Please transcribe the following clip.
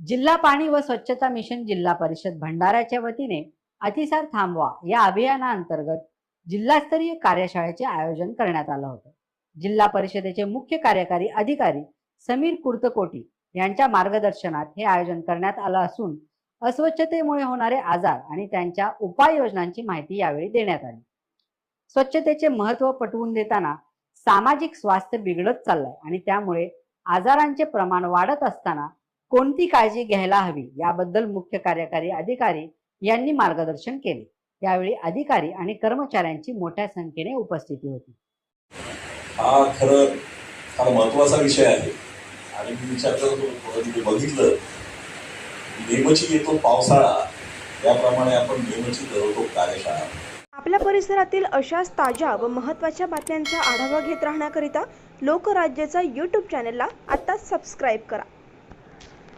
जिल्हा पाणी व स्वच्छता मिशन जिल्हा परिषद भंडाऱ्याच्या वतीने अतिसार थांबवा या अभियानाअंतर्गत जिल्हास्तरीय कार्यशाळेचे आयोजन करण्यात आलं होतं. जिल्हा परिषदेचे मुख्य कार्यकारी अधिकारी समीर कुर्तकोटी यांच्या मार्गदर्शनात हे आयोजन करण्यात आलं असून अस्वच्छतेमुळे होणारे आजार आणि त्यांच्या उपाययोजनांची माहिती यावेळी देण्यात आली. स्वच्छतेचे महत्त्व पटवून देताना सामाजिक स्वास्थ्य बिघडत चाललंय आणि त्यामुळे आजारांचे प्रमाण वाढत असताना कोणती काळजी घ्यायला हवी? याबद्दल मुख्य कार्यकारी अधिकारी यांनी मार्गदर्शन केले. यावेळी अधिकारी आणि कर्मचाऱ्यांची मोठ्या संख्येने उपस्थिती होती. हा खरं फार महत्त्वाचा विषय आहे. आणि मी विचार करत होतो थोडं तिथे बघितलं. नेमची येतो पावसाळा. त्याप्रमाणे आपण नेमची धरवतो कार्यशाळा. आपल्या परिसरातील अशाच ताज्या व महत्त्वाच्या बातम्यांचा आढावा घेत राहण्याकरिता लोकराज्याचा यूट्यूब चॅनलला आत्ताच सबस्क्राईब करा.